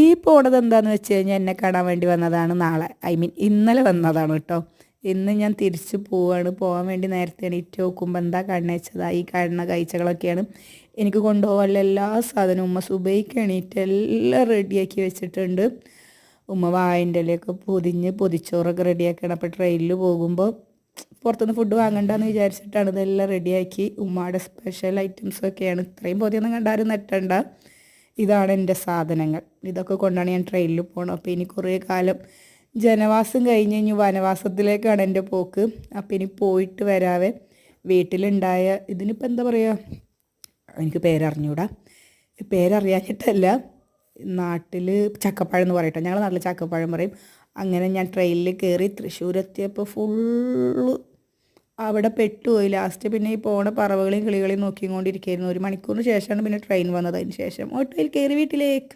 ഈ പോണത് എന്താന്ന് വെച്ച് കഴിഞ്ഞാൽ എന്നെ കാണാൻ വേണ്ടി വന്നതാണ് നാളെ. ഐ മീൻ ഇന്നലെ വന്നതാണ് കേട്ടോ ഇന്ന് ഞാൻ തിരിച്ചു പോവാണ്. പോകാൻ വേണ്ടി നേരത്തെ എണീറ്റ് നോക്കുമ്പോൾ എന്താ കണ്ണയച്ചതാ ഈ കാണുന്ന കാഴ്ചകളൊക്കെയാണ് എനിക്ക് കൊണ്ടുപോകാനുള്ള എല്ലാ സാധനവും. ഉമ്മ സുബൈക്ക് എണീറ്റ് എല്ലാം റെഡിയാക്കി വെച്ചിട്ടുണ്ട്. ഉമ്മ വായന്റെ ഇലയൊക്കെ പൊതിഞ്ഞ് പൊതിച്ചോറൊക്കെ റെഡിയാക്കണം. അപ്പോൾ ട്രെയിനിൽ പോകുമ്പോൾ പുറത്തുനിന്ന് ഫുഡ് വാങ്ങണ്ടെന്ന് വിചാരിച്ചിട്ടാണ് ഇതെല്ലാം റെഡിയാക്കി. ഉമ്മയുടെ സ്പെഷ്യൽ ഐറ്റംസൊക്കെയാണ് ഇത്രയും പൊതിയൊന്നും കണ്ടാലും നെട്ടണ്ട. ഇതാണ് എന്റെ സാധനങ്ങൾ. ഇതൊക്കെ കൊണ്ടാണ് ഞാൻ ട്രെയിനിൽ പോകണം അപ്പോൾ ഇനി കുറേ കാലം ജനവാസം കഴിഞ്ഞ് കഴിഞ്ഞ് വനവാസത്തിലേക്കാണ് എന്റെ പോക്ക്. അപ്പോൾ ഇനി പോയിട്ട് വരാവേ. വീട്ടിലുണ്ടായ ഇതിനിപ്പോൾ എന്താ പറയുക എനിക്ക് പേരറിഞ്ഞൂടാ. പേരറിയാഞ്ഞിട്ടല്ല. നാട്ടിൽ ചക്കപ്പഴം എന്ന് പറയട്ടെ. ഞങ്ങളുടെ നാട്ടിൽ ചക്കപ്പഴം പറയും. അങ്ങനെ ഞാൻ ട്രെയിനിൽ കയറി തൃശ്ശൂരെത്തിയപ്പോൾ ഫുള്ള് അവിടെ പെട്ടുപോയി. ലാസ്റ്റ് പിന്നെ ഈ പോണ പറവകളെയും കിളികളെയും നോക്കിക്കൊണ്ടിരിക്കുകയായിരുന്നു ഒരു മണിക്കൂറിന് ശേഷമാണ് പിന്നെ ട്രെയിൻ വന്നത്. അതിന് ശേഷം ഓട്ടോയിൽ കയറി വീട്ടിലേക്ക്.